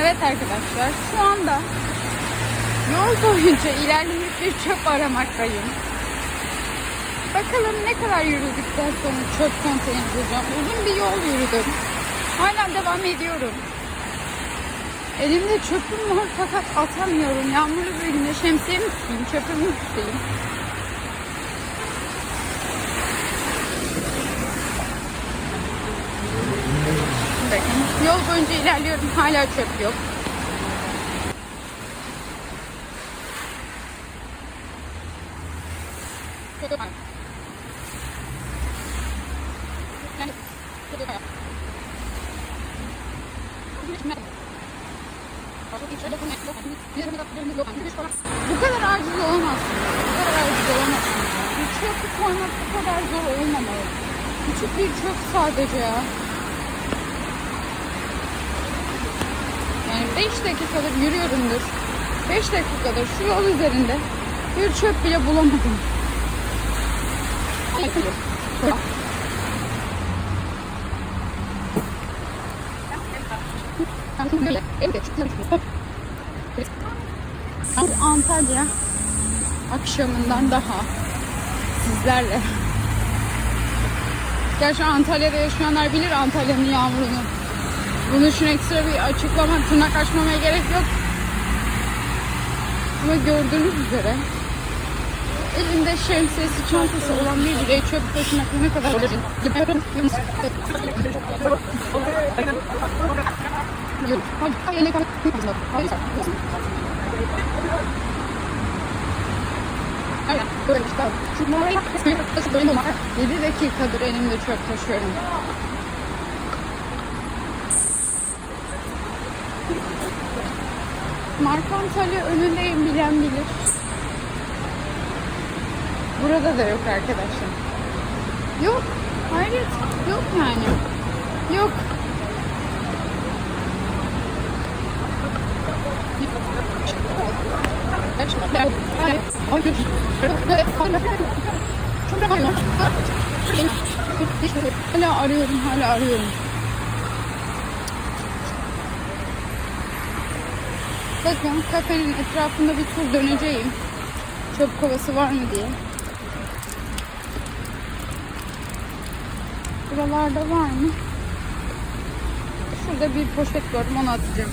Evet arkadaşlar şu anda yol boyunca ilerleyip bir çöp aramaktayım. Bakalım ne kadar yürüdükten sonra çöp konteyneri bulacağım. Uzun bir yol yürüdüm. Hala devam ediyorum. Elimde çöpüm var fakat atamıyorum. Yağmurlu bir günde şemsiye mi tutayım, çöpümü mü tutayım? Bakın yol boyunca ilerliyorum hala çöp yok. Bu kadar aciz olamazsın. Bu kadar aciz olamazsın. Bir çöpü koymak bu kadar zor olmamalı. Küçük bir çöp sadece ya. Yani 5 dakikadır yürüyorumdur. 5 dakikadır şu yol üzerinde bir çöp bile bulamadım. Antalya akşamından daha sizlerle. Gerçi Antalya'da yaşayanlar bilir Antalya'nın yağmurunu. Bunun için ekstra bir açıklama, tırnak açmamaya gerek yok. Ama gördüğünüz üzere elinde şemsiyesi, çantası olan bir birey çöp taşımak ne kadar Böyle işte. Numarayı 7 dakikadır elimde çöp taşıyorum. Marka Antalya önündeyim bilen bilir. Burada da yok arkadaşlar. Yok. Hayret. Yok yani. Yok. Hala arıyorum, hala arıyorum. Bakın kafenin etrafında bir tur döneceğim. Çöp kovası var mı diye. Buralarda var mı? Şurada bir poşet gördüm onu atacağım.